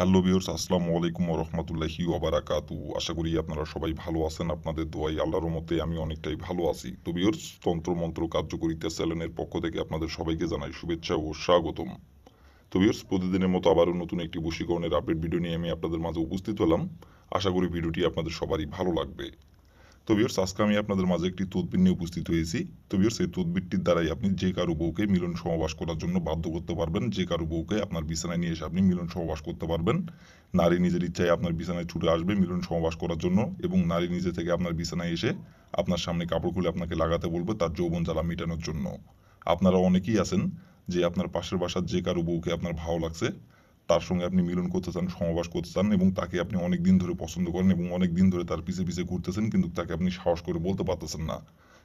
Hello বিহর্স আসসালামু আলাইকুম রহমতুল্লাহি ওবারাকাতু আশা করি আপনারা সবাই ভালো আছেন, আপনাদের দোয়াই আল্লাহর মতে আমি অনেকটাই ভালো আছি। তো বিহর্স তন্ত্র মন্ত্র কার্যকরিতা চ্যানেলের পক্ষ থেকে আপনাদের সবাইকে জানাই শুভেচ্ছা ও স্বাগতম। তো বিহর্স প্রতিদিনের মতো আবারও নতুন একটি বশীকরণের আপডেট ভিডিও নিয়ে আমি আপনাদের মাঝে উপস্থিত হলাম। আশা করি ভিডিওটি আপনাদের সবারই ভালো লাগবে। তো ভিউর্স আজকে আমি আপনাদের মাঝে একটি তদবির নিয়ে উপস্থিত হয়েছি। তো ভিউর্স এই তদবিরটির দ্বারাই আপনি যে কারও বউকে মিলন সহবাস করার জন্য বাধ্য করতে পারবেন, যে কারও বউকে আপনার বিছানায় নিয়ে এসে আপনি মিলন সহবাস করতে পারবেন। নারী নিজের ইচ্ছায় আপনার বিছানায় ছুটে আসবে মিলন সহবাস করার জন্য এবং নারী নিজে থেকে আপনার বিছানায় এসে আপনার সামনে কাপড় খুলে আপনাকে লাগাতে বলবে তার যৌবন জ্বালা মেটানোর জন্য। আপনারা অনেকেই আছেন যে আপনার পাশের বাসার যে কারও বউকে আপনার ভালো লাগছে তার সঙ্গে আপনি মিলন করতে চান সমাবাস করতে চান এবং তাকে আপনি অনেক দিন ধরে পছন্দ করেন এবং অনেক দিন ধরে তার পিছে পিছে ঘুরতেছেন, কিন্তু তাকে আপনি সাহস করে বলতে পারতেছেন না।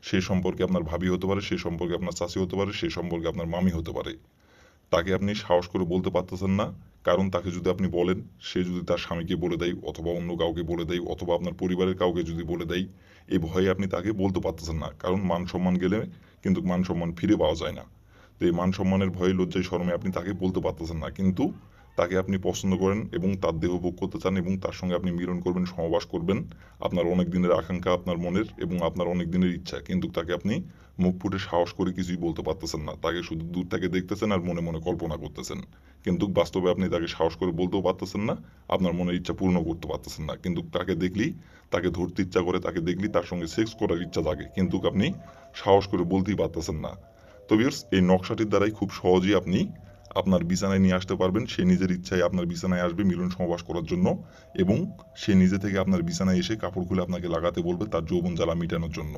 সে সম্পর্কে আপনার ভাবি হতে পারে, সে সম্পর্কে আপনার চাচি হতে পারে, সে সম্পর্কে আপনার মামি হতে পারে। তাকে আপনি সাহস করে বলতে পারতেছেন না, কারণ তাকে যদি আপনি বলেন, সে যদি তার স্বামীকে বলে দেয় অথবা অন্য কাউকে বলে দেয় অথবা আপনার পরিবারের কাউকে যদি বলে দেয় এই ভয়ে আপনি তাকে বলতে পারতেছেন না, কারণ মান সম্মান গেলে কিন্তু মান সম্মান ফিরে পাওয়া যায় না। তো এই মান সম্মানের ভয়ে লজ্জায় শরমে আপনি তাকে বলতে পারতেছেন না, কিন্তু তাকে আপনি পছন্দ করেন এবং তার দেহ ভোগ করতে চান এবং তার সঙ্গে আপনি মিলন করবেন, সমাবাস করবেন, আপনার অনেক দিনের আকাঙ্ক্ষা আপনার মনের এবং আপনার অনেক দিনের ইচ্ছা। কিন্তু তাকে আপনি মুখ ফুটে সাহস করে কিছুই বলতে পারতেছেন না। তাকে শুধু দূর থেকে দেখতেছেন আর মনে মনে কল্পনা করতেছেন। কিন্তু বাস্তবে আপনি তাকে সাহস করে বলতেও পারতেছেন না, আপনার মনের ইচ্ছা পূর্ণ করতে পারতেছেন না। কিন্তু তাকে দেখলি তাকে ধরতে ইচ্ছা করে, তাকে দেখলি তার সঙ্গে সেক্স করার ইচ্ছা থাকে কিন্তু আপনি সাহস করে বলতেই পারতেছেন না। তো এই নকশাটির দ্বারাই খুব সহজেই আপনি আপনার বিছানায় নিয়ে আসতে পারবেন। সে নিজের ইচ্ছায় আপনার বিছানায় আসবে মিলন সমাবাস করার জন্য এবং সে নিজে থেকে আপনার বিছানায় এসে কাপড় খুলে আপনাকে লাগাতে বলবে তার যৌবন জ্বালা মেটানোর জন্য।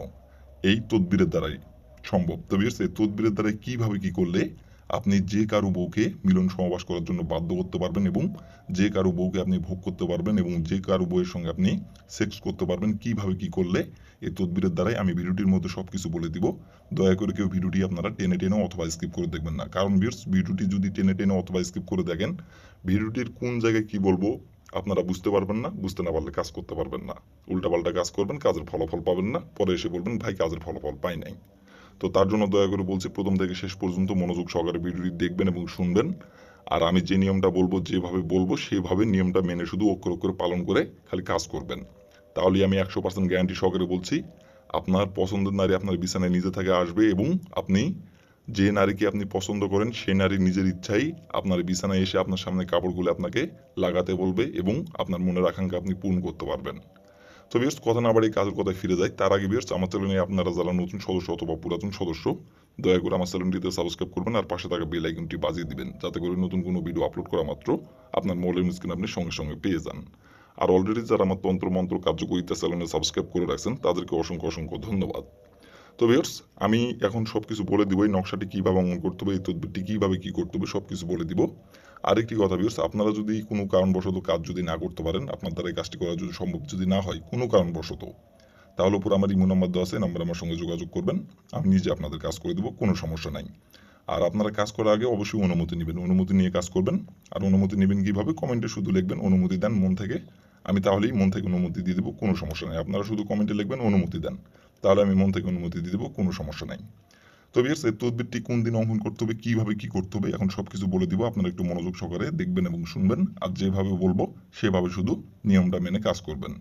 এই তদবিরের দ্বারাই সম্ভব। তবে এই তদবিরের দ্বারাই কীভাবে কি করলে আপনি যে কারও বউকে মিলন সমাবাস করার জন্য বাধ্য করতে পারবেন এবং যে কারও বউকে আপনি ভোগ করতে পারবেন এবং যে কারও বউয়ের সঙ্গে আপনি সেক্স করতে পারবেন, কীভাবে কি করলে এই তদবিরের দ্বারাই আমি ভিডিওটির মধ্যে সব কিছু বলে দিব। দয়া করে কেউ ভিডিওটি আপনারা টেনে টেনে অথবা স্কিপ করে দেখবেন না। কারণ ভিউয়ার্স ভিডিওটি যদি টেনে টেনে অথবা স্কিপ করে দেখেন, ভিডিওটির কোন জায়গায় কি বলব আপনারা বুঝতে পারবেন না, বুঝতে না পারলে কাজ করতে পারবেন না। উল্টাপাল্টা কাজ করবেন, কাজের ফলাফল পাবেন না। পরে এসে বলবেন, ভাই, কাজের ফলাফল পাই নাই। তো তার জন্য দয়া করে বলছি, প্রথম থেকে শেষ পর্যন্ত মনোযোগ সহকারে ভিডিওটি দেখবেন এবং শুনবেন। আর আমি যে নিয়মটা বলব, যেভাবে বলব সেভাবে নিয়মটা মেনে শুধু অক্ষর অক্ষরে পালন করে খালি কাজ করবেন। তাহলে আমি একশো পার্সেন্ট গ্যারান্টি সহকারে বলছি, আপনার পছন্দের নারী আপনার বিছানায় নিজে থেকে আসবে এবং আপনি যে নারীকে আপনি পছন্দ করেন সেই নারী নিজের ইচ্ছাই আপনার বিছানায় এসে আপনার সামনে কাপড়গুলো আপনাকে লাগাতে বলবে এবং আপনার মনের আকাঙ্ক্ষা আপনি পূর্ণ করতে পারবেন। তো বিয়ার্স, কথা না বাড়ি কাজের কথায় ফিরে যায় তার আগে বিয়ার্স, আমার চ্যানেলে আপনারা যারা নতুন সদস্য অথবা পুরাতন সদস্য, দয়া করে আমার চ্যানেলটিতে সাবস্ক্রাইব করবেন আর পাশে থাকা বেল আইকনটি বাজিয়ে দিবেন, যাতে করে নতুন কোনো ভিডিও আপলোড করা মাত্র আপনার মোবাইলের স্ক্রিন আপনি সঙ্গে সঙ্গে পেয়ে যান। আর অলরেডি যারা আমার তন্ত্র মন্ত্র কার্যকরিতা চ্যানেলে সাবস্ক্রাইব করে রাখছেন, তাদেরকে অসংখ্য অসংখ্য ধন্যবাদ। তো ভিউয়ার্স আমি এখন সব কিছু বলে দিব এই নকশাটি কীভাবে অঙ্কন করতে হবে, এই তদবিরটি কীভাবে কী করতে হবে সব কিছু বলে দিব। আরেকটি কথা ভিউয়ার্স আপনারা যদি কোনো কারণবশত কাজ যদি না করতে পারেন, আপনার দ্বারা এই কাজটি করা যদি সম্ভব যদি না হয়, কোনো কারণবশত, তাহলে উপর আমার ইমো নাম্বার দেওয়া আছে নাম্বার আমার সঙ্গে যোগাযোগ করবেন, আমি নিজে আপনাদের কাজ করে দেবো, কোনো সমস্যা নাই। আর আপনারা কাজ করার আগে অবশ্যই অনুমতি নেবেন, অনুমতি নিয়ে কাজ করবেন, আর অনুমতি নেবেন কীভাবে, কমেন্টে শুধু লিখবেন, অনুমতি দেন মন থেকে, আমি তাহলেই মন থেকে অনুমতি দিয়ে দেবো, কোনো সমস্যা নেই। আপনারা শুধু কমেন্টে লিখবেন, অনুমতি দেন, তাহলে আমি মন থেকে অনুমতি দিয়ে দেবো, কোনো সমস্যা নাই। তো বিয়ার্স এই তদবিরটি কোন দিন অঙ্কন করতে হবে, কীভাবে কী করতে হবে, এখন সব কিছু বলে দিব, আপনারা একটু মনোযোগ সহকারে দেখবেন এবং শুনবেন, আর যেভাবে বলব, সেভাবে শুধু নিয়মটা মেনে কাজ করবেন।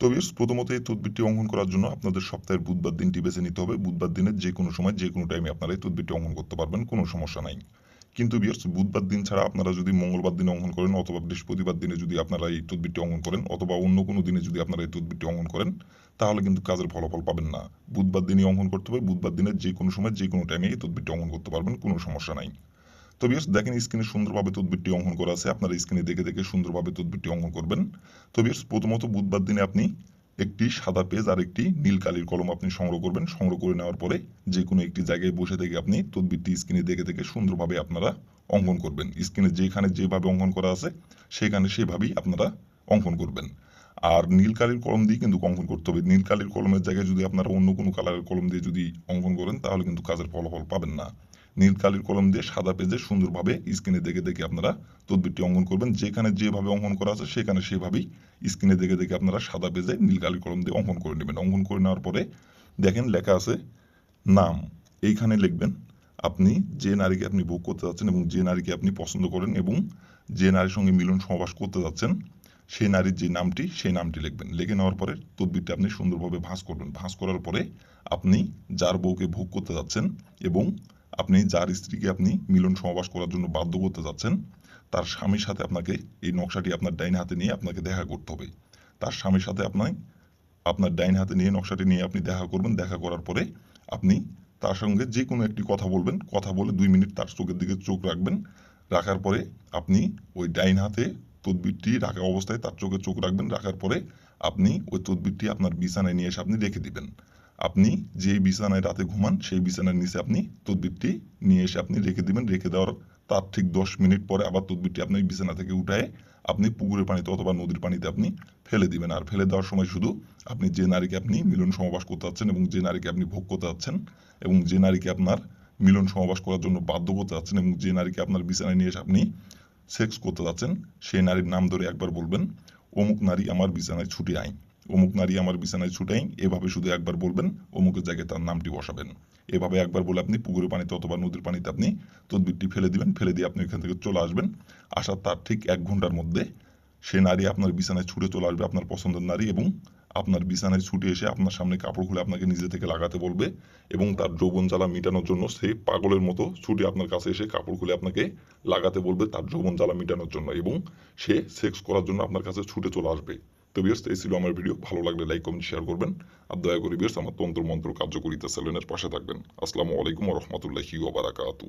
তো বিয়ার্স প্রথমত এই তদবিরটি অঙ্কন করার জন্য আপনাদের সপ্তাহের বুধবার দিনটি বেছে নিতে হবে, বুধবার দিনের যে কোনো সময়, যে কোনো টাইমে আপনারা এই তদবিরটি অঙ্কন করতে পারবেন, কোনো সমস্যা নাই। কিন্তু বিয়ার্স বুধবার দিন ছাড়া আপনারা যদি মঙ্গলবার দিনে অঙ্কন করেন, অথবা বৃহস্পতিবার দিনে যদি আপনারা এই তদবিরটি অঙ্কন করেন, অথবা অন্য কোনো দিনে যদি আপনারা এই তদবিরটি অঙ্কন করেন তাহলে কিন্তু কাজের ফলাফল পাবেন না। বুধবার দিনই অঙ্কন করতে হবে। বুধবার দিনের যে কোনো সময়, যে কোনো টাইমে এই তদবিরটি অঙ্কন করতে পারবেন, কোনো সমস্যা নাই। তো বিয়ার্স দেখেন স্ক্রিনে সুন্দরভাবে তদবিরটি অঙ্কন করা আছে। আপনারা স্ক্রিনে দেখে দেখে সুন্দরভাবে তদবিরটি অঙ্কন করবেন। তো বিয়ার্স প্রথমত বুধবার দিনে আপনি একটি সাদা পেজ আর একটি নীল কালির কলম আপনি সংগ্রহ করবেন। সংগ্রহ করে নেওয়ার পরে যে কোনো একটি জায়গায় বসে থেকে আপনি তদবিরটি স্ক্রিনে দেখে দেখে সুন্দরভাবে আপনারা অঙ্কন করবেন। স্ক্রিনে যেখানে যেভাবে অঙ্কন করা আছে, সেখানে সেভাবেই আপনারা অঙ্কন করবেন। আর নীল কালির কলম দিয়ে কিন্তু অঙ্কন করতে হবে। নীল কালির কলমের জায়গায় যদি আপনারা অন্য কোনো কালারের কলম দিয়ে যদি অঙ্কন করেন, তাহলে কিন্তু কাজের ফলাফল পাবেন না। নীল কালির কলম দিয়ে সাদা পেজে সুন্দরভাবে স্ক্রিনে দেখে দেখে আপনারা তদবিরটি অঙ্কন করবেন। যেখানে যেভাবে অঙ্কন করা আছে, সেখানে সেভাবেই স্ক্রিনে দেখে দেখে আপনারা সাদা পেজে নীল কালির কলম দিয়ে অঙ্কন করে নেবেন। অঙ্কন করে নেওয়ার পরে দেখেন লেখা আছে নাম। এইখানে লিখবেন, আপনি যে নারীকে আপনি ভোগ করতে যাচ্ছেন এবং যে নারীকে আপনি পছন্দ করেন এবং যে নারীর সঙ্গে মিলন সহবাস করতে যাচ্ছেন সেই নারীর যে নামটি, সেই নামটি লিখবেন। লিখে নেওয়ার পরে তদবিরটা আপনি সুন্দরভাবে ভাঁজ করবেন। ভাঁজ করার পরে আপনি যার বউকে ভোগ করতে যাচ্ছেন এবং আপনি যার স্ত্রীকে আপনি মিলন সহবাস করার জন্য বাধ্য করতে যাচ্ছেন, তার স্বামীর সাথে আপনাকে এই নকশাটি আপনার ডাইন হাতে নিয়ে আপনাকে দেখা করতে হবে। তার স্বামীর সাথে আপনার আপনার ডাইন হাতে নিয়ে নকশাটি নিয়ে আপনি দেখা করবেন। দেখা করার পরে আপনি তার সঙ্গে যে কোনো একটি কথা বলবেন। কথা বলে দুই মিনিট তার চোখের দিকে চোখ রাখবেন। রাখার পরে আপনি ওই ডাইন হাতে তদবিরটি রাখা অবস্থায় তার চোখে চোখ রাখবেন, রাখার পরে আপনি ওই তদবিরটি আপনার বিছানায় নিয়ে এসে আপনি রেখে দিবেন। আপনি যে বিছানায় রাতে ঘুমান, সেই বিছানার নিচে আপনি তদবিরটি নিয়ে এসে আপনি রেখে দিবেন। রেখে দেওয়ার তার ঠিক দশ মিনিট পরে আবার তদবিরটি আপনি বিছানা থেকে উঠায় আপনি পুকুরের পানিতে অথবা নদীর পানিতে আপনি ফেলে দিবেন। আর ফেলে দেওয়ার সময় শুধু আপনি যে নারীকে আপনি মিলন সমাবাস করতে যাচ্ছেন এবং যে নারীকে আপনি ভোগ করতে যাচ্ছেন এবং যে নারীকে আপনার মিলন সমাবাস করার জন্য বাধ্য করতে যাচ্ছেন এবং যে নারীকে আপনার বিছানায় নিয়ে এসে আপনি সেক্স করতে যাচ্ছেন, সেই নারীর নাম ধরে একবার বলবেন, অমুক নারী আমার বিছানায় ছুটে আইন অমুক নারী আমার বিছানায় ছুটে আইন এভাবে শুধু একবার বলবেন, অমুকের জায়গায় তার নামটি বসাবেন। এভাবে একবার বলে আপনি পুকুরের পানিতে অথবা নদীর পানিতে আপনি তদবিরটি ফেলে দিবেন, ফেলে দিয়ে আপনি এখান থেকে চলে আসবেন। আসার তার ঠিক এক ঘণ্টার মধ্যে সে নারী আপনার বিছানায় ছুটে চলে আসবে, আপনার পছন্দের নারী এবং আপনার বিছানায় ছুটে এসে আপনার সামনে কাপড় খুলে আপনাকে নিজে থেকে লাগাতে বলবে এবং তার যৌবন জ্বালা মেটানোর জন্য সে পাগলের মতো ছুটে আপনার কাছে এসে কাপড় খুলে আপনাকে লাগাতে বলবে তার যৌবন জ্বালা মেটানোর জন্য এবং সে সেক্স করার জন্য আপনার কাছে ছুটে চলে আসবে। তো বিয়ার্স এই ছিল আমার ভিডিও ভালো লাগলে লাইক কমেন্ট শেয়ার করবেন। আর দয়া করে বিয়ার্স আমার তন্ত্র মন্ত্র কার্যকরিতা সেলেনের পাশে থাকবেন। আসসালামু আলাইকুম রহমতুল্লাহি ওবারাকাতু